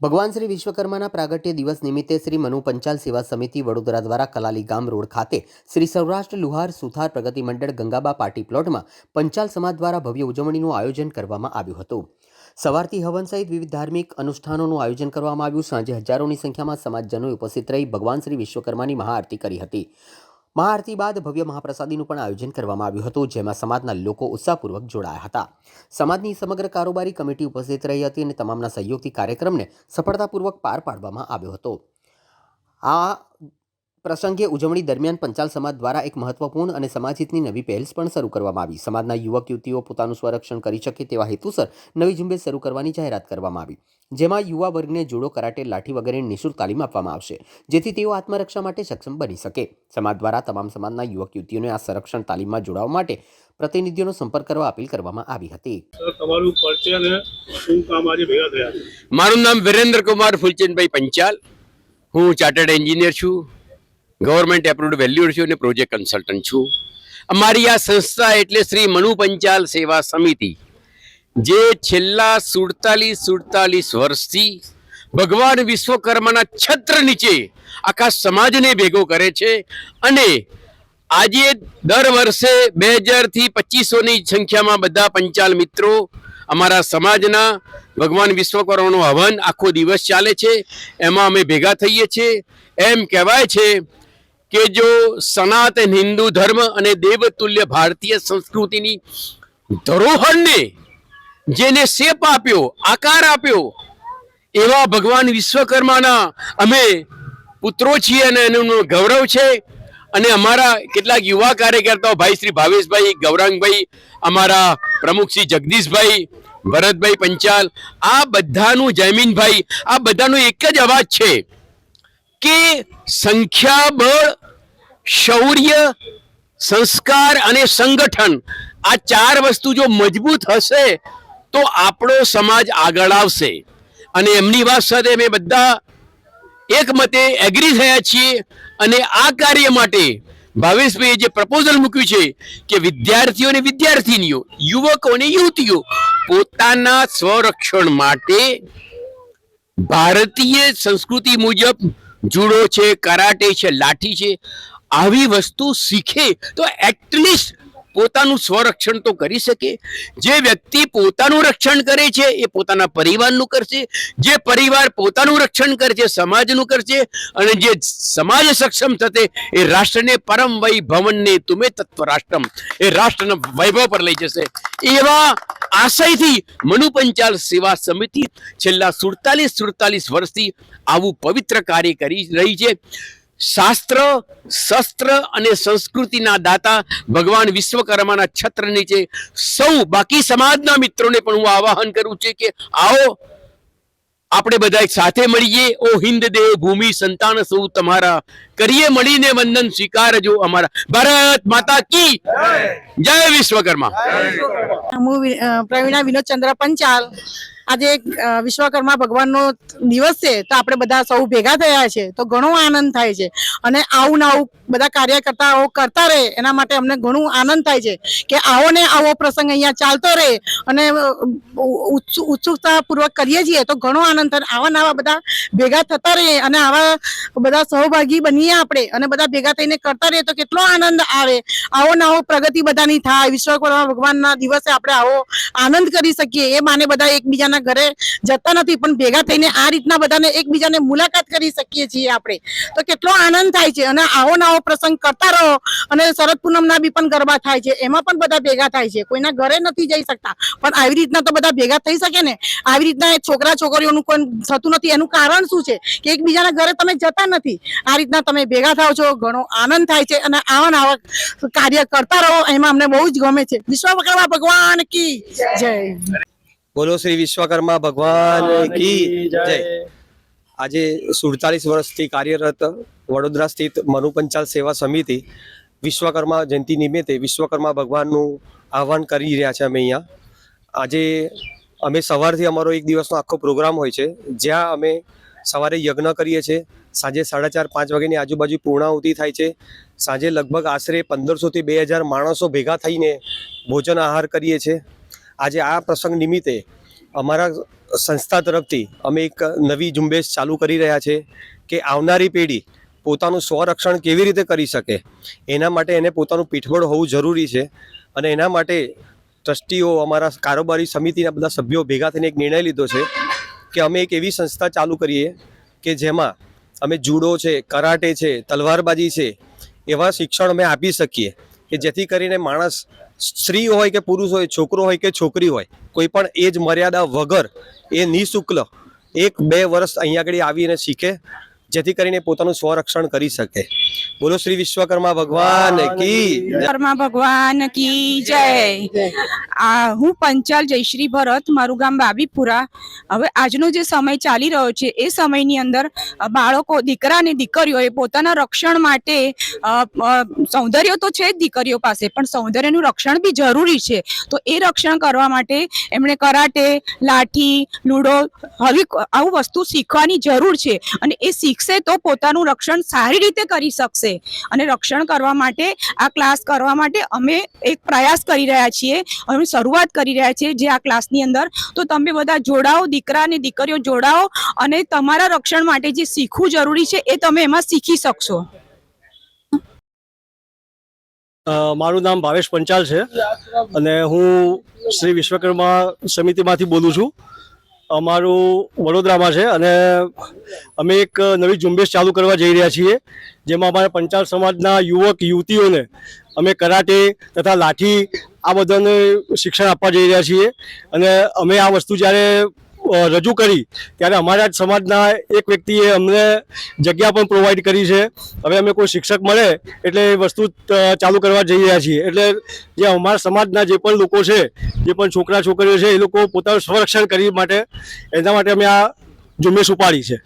ભગવાન શ્રી વિશ્વકર્માના પ્રાગટ્ય દિવસ નિમિત્તે શ્રી મનુ પંચાલ સેવા સમિતિ વડોદરા દ્વારા કલાલી ગામ રોડ ખાતે શ્રી સૌરાષ્ટ્ર લુહાર સુથાર પ્રગતિ મંડળ ગંગાબા પાર્ટી પ્લોટમાં પંચાલ સમાજ દ્વારા ભવ્ય ઉજવણીનું આયોજન કરવામાં આવ્યું હતું. સવારથી હવન સહિત વિવિધ ધાર્મિક અનુષ્ઠાનોનું આયોજન કરવામાં આવ્યું. સાંજે હજારોની સંખ્યામાં સમાજજનોએ ઉપસ્થિત રહી ભગવાન શ્રી વિશ્વકર્માની મહાઆરતી કરી હતી. મહાઆરતી બાદ ભવ્ય મહાપ્રસાદીનું પણ આયોજન કરવામાં આવ્યું હતું, જેમાં સમાજના લોકો ઉત્સાહપૂર્વક જોડાયા હતા. સમાજની સમગ્ર કારોબારી કમિટી ઉપસ્થિત રહી હતી અને તમામના સહયોગથી કાર્યક્રમને સફળતાપૂર્વક પાર પાડવામાં આવ્યો હતો. આ પ્રસંગે ઉજવણી દરમિયાન પંચાલ સમાજ દ્વારા એક મહત્વપૂર્ણ અને સમાજહિતની નવી પહેલ પણ શરૂ કરવામાં આવી. સમાજના યુવક યુવતીઓ પોતાનું સ્વરક્ષણ કરી શકે તેવા હેતુસર નવી ઝુંબેશ શરૂ કરવાની જાહેરાત કરવામાં આવી. જેમાં યુવા વર્ગને જુડો કરાટે લાઠી વગેરેની નિઃશુલ્ક તાલીમ આપવામાં આવશે જેથી તેઓ આત્મરક્ષા માટે સક્ષમ બની શકે. સમાજ દ્વારા તમામ સમાજના યુવક યુવતીઓને આ સંરક્ષણ તાલીમમાં જોડાવા માટે પ્રતિનિધિઓનો સંપર્ક કરવા અપીલ કરવામાં આવી હતી. તમારું પરિચય અને શું કામ આજે ભેગા થયા? મારું નામ વિરેન્દ્ર કુમાર ફુલચંદભાઈ પંચાલ. હું ચાર્ટર્ડ એન્જિનિયર છું. ગવર્મેન્ટ એપ્રુવડ વેલ્યુઅર છું અને પ્રોજેક્ટ કન્સલ્ટન્ટ છું. અમારી આ સંસ્થા એટલે શ્રી મનુ પંચાલ સેવા સમિતિ, જે છેલ્લા સુડતાલીસ સુડતાલીસ વર્ષથી ભગવાન વિશ્વકર્માના છત્ર નીચે આખા સમાજને ભેગો કરે છે અને આજે દર વર્ષે બે હજારથી પચીસોની સંખ્યામાં બધા પંચાલ મિત્રો અમારા સમાજના ભગવાન વિશ્વકર્માનું હવન આખો દિવસ ચાલે છે. એમાં અમે ભેગા થઈએ છીએ. એમ કહેવાય છે કે જો સનાતન હિન્દુ ધર્મ અને દેવતુલ્ય ભારતીય સંસ્કૃતિની ધરોહરને જેને શેપ આપ્યો, આકાર આપ્યો, એવા ભગવાન વિશ્વકર્માના અમે પુત્રો છીએ અને એનું ગૌરવ છે. અને અમારા કેટલાક યુવા કાર્યકર્તાઓ, ભાઈ શ્રી ભાવેશભાઈ, ગૌરાંગભાઈ, અમારા પ્રમુખ શ્રી જગદીશભાઈ, ભરતભાઈ પંચાલ, આ બધાનું જયમીનભાઈ, આ બધાનો એક જ અવાજ છે કે સંખ્યાબળ શૌર્ય, સંસ્કાર અને સંગઠન આ ચાર વસ્તુ જો મજબૂત હશે તો આપણો સમાજ આગળ આવશે. અને એમની વાત સાથે અમે બધા એક મતે એગ્રી થયા છીએ અને આ કાર્ય માટે ભાવેશભાઈએ જે પ્રપોઝલ મૂક્યું છે કે વિદ્યાર્થીઓ અને વિદ્યાર્થીનીઓ, યુવકો અને યુવતીઓ પોતાના સ્વરક્ષણ માટે ભારતીય સંસ્કૃતિ મુજબ જુડો છે કરાટે છે લાઠી છે આવી વસ્તુ શીખે તો એટલીસ્ટ પોતાનું સ્વરક્ષણ તો કરી શકે. જે વ્યક્તિ પોતાનું રક્ષણ કરે છે, એ પોતાના પરિવારનું કરશે. જે પરિવાર પોતાનું રક્ષણ કરશે સમાજનું કરશે અને જે સમાજ સક્ષમ થશે, એ રાષ્ટ્રને પરમ વૈભવનને તુમે તત્વ રાષ્ટ્રમ એ રાષ્ટ્રના વૈભવ પર લઈ જશે. એવા આશયથી મનુ પંચાલ સેવા સમિતિ છેલ્લા સુડતાલીસ સુડતાલીસ વર્ષથી આવું પવિત્ર કાર્ય કરી રહી છે. શાસ્ત્ર, શસ્ત્ર અને સંસ્કૃતિના દાતા ભગવાન વિશ્વકર્માના છત્ર નીચે સૌ બાકી સમાજના મિત્રોને પણ હું આવાહન કરું છું કે આવો, આપણે બધા એક સાથે મળીએ. ઓ હિન્દ દેવ ભૂમિ સંતાન સૌ તમારા. કરીએ મળીને વંદન, સ્વીકારજો અમારા. ભારત માતા કી જય. વિશ્વકર્મા. હું પ્રવીણા વિનોદ ચંદ્ર પંચાલ આજે વિશ્વકર્મા ભગવાનનો દિવસ છે, તો આપણે બધા સૌ ભેગા થયા છે, તો ઘણો આનંદ થાય છે. અને આવું ને આવું બધા કાર્યકર્તાઓ કરતા રહે, એના માટે અમને ઘણું આનંદ થાય છે કે આવો ને આવો પ્રસંગ અહીંયા ચાલતો રહે અને ઉત્સુકતાપૂર્વક કરીએ છીએ, તો ઘણો આનંદ થાય. આવા નવા બધા ભેગા થતા રહે અને આવા બધા સહભાગી બનીએ આપણે અને બધા ભેગા થઈને કરતા રહીએ, તો કેટલો આનંદ આવે. આવો ને આવો પ્રગતિ બધાની થાય. વિશ્વકર્મા ભગવાનના દિવસે આપણે આવો આનંદ કરી શકીએ, એ માને બધા એકબીજાના ઘરે જતા નથી, પણ ભેગા થઈને આ રીતના બધાને એકબીજાને મુલાકાત કરી શકીએ છીએ આપણે. તો કેટલો આનંદ થાય છે અને આવો નાવો પ્રસંગ કરતા રહો અને શરદ પૂનમના બી પણ ગરબા થાય છે, એમાં પણ બધા ભેગા થાય છે. કોઈના ઘરે નથી જઈ શકતા, પણ આવી રીતના તો બધા ભેગા થઈ શકે ને? આવી રીતના છોકરા છોકરીઓનું કોઈ થતું નથી, એનું કારણ શું છે? કે એકબીજાના ઘરે તમે જતા નથી. આ રીતના તમે ભેગા થાવ છો, ઘણો આનંદ થાય છે અને આવા આવા કાર્ય કરતા રહો, એમાં અમને બહુ જ ગમે છે. વિશ્વકર્મા ભગવાન કી જય. બોલો શ્રી વિશ્વકર્મા ભગવાન કી જય. આજે સુડતાલીસ વર્ષથી કાર્યરત વડોદરા સ્થિત મનુ પંચાલ સેવા સમિતિ વિશ્વકર્મા જયંતિ નિમિત્તે વિશ્વકર્મા ભગવાનનું આહવાન કરી રહ્યા છે અમે અહીંયા. આજે અમે સવારથી અમારો એક દિવસનો આખો પ્રોગ્રામ હોય છે જ્યાં અમે સવારે યજ્ઞ કરીએ છીએ સાંજે સાડા ચાર પાંચ વાગ્યાની આજુબાજુ પૂર્ણાહુતિ થાય છે સાંજે લગભગ આશરે પંદરસોથી બે હજાર માણસો ભેગા થઈને ભોજન આહાર કરીએ છીએ. આજે આ પ્રસંગ નિમિત્તે અમારા સંસ્થા તરફથી અમે એક નવી ઝુંબેશ ચાલુ કરી રહ્યા છે કે આવનારી પેઢી પોતાનું સ્વરક્ષણ કેવી રીતે કરી શકે, એના માટે એને પોતાનું પીઠબળ હોવું જરૂરી છે અને એના માટે ટ્રસ્ટીઓ, અમારા કારોબારી સમિતિના બધા સભ્યો ભેગા થઈને એક નિર્ણય લીધો છે કે અમે એક એવી સંસ્થા ચાલુ કરીએ કે જેમાં અમે જુડો છે, કરાટે છે, તલવારબાજી છે, એવા શિક્ષણ અમે આપી શકીએ. કે જેથી કરીને માણસ સ્ત્રી હોય કે પુરુષ હોય, છોકરો હોય કે છોકરી હોય, કોઈ પણ એજ મર્યાદા વગર એ નિઃશુલ્ક એક બે વર્ષ અહીંયા આગળ આવીને શીખે જેથી કરીને પોતાનું સ્વરક્ષણ કરી શકે. બોલો શ્રી વિશ્વકર્મા ભગવાન કી જય. કર્મા ભગવાન કી જય. આ હું પંચાલ જયશ્રી ભરત મારું ગામ બાબીપુરા. હવે આજનો જે સમય ચાલી રહ્યો છે એ સમયની અંદર બાળકો દીકરા અને દીકરીઓએ પોતાના રક્ષણ માટે સૌંદર્ય તો છે જ દીકરીઓ પાસે પણ સૌંદર્યનું રક્ષણ બી જરૂરી છે. તો એ રક્ષણ કરવા માટે એમણે કરાટે લાઠી લૂડો હવે આવું વસ્તુ શીખવાની જરૂર છે. અને એ શીખશે તો પોતાનું રક્ષણ સારી રીતે કરી શકશે. અને રક્ષણ કરવા માટે, આ ક્લાસ કરવા માટે અમે એક પ્રયાસ કરી રહ્યા છીએ. અમે શરૂઆત કરી રહ્યા છીએ જે આ ક્લાસની અંદર. તો તમે બધા જોડાઓ, દીકરા અને દીકરીઓ જોડાઓ અને તમારા રક્ષણ માટે જે શીખવું જરૂરી છે એ તમે એમાં શીખી શકશો. મારું નામ ભાવેશ પંચાલ છે અને હું શ્રી વિશ્વકર્મા સમિતિમાંથી બોલું છું. અમારું વડોદરામાં છે અને અમે એક નવી ઝુંબેશ ચાલુ કરવા જઈ રહ્યા છીએ, જેમાં અમારા પંચાલ સમાજના યુવક, યુવતીઓને અમે કરાટે તથા લાઠી આ બધાને શિક્ષણ આપવા જઈ રહ્યા છીએ. અને અમે આ વસ્તુ જ્યારે રજૂ કરી, ત્યારે અમારા જ સમાજના એક વ્યક્તિએ અમને જગ્યા પણ પ્રોવાઈડ કરી છે. હવે અમે કોઈ શિક્ષક મળે એટલે એ વસ્તુ ચાલુ કરવા જઈ રહ્યા છીએ. એટલે જે અમારા સમાજના જે પણ લોકો છે, જે પણ છોકરા છોકરીઓ છે, એ લોકો પોતાનું સંરક્ષણ કરી માટે, એના માટે અમે આ ઝુંબેશ ઉપાડી છે.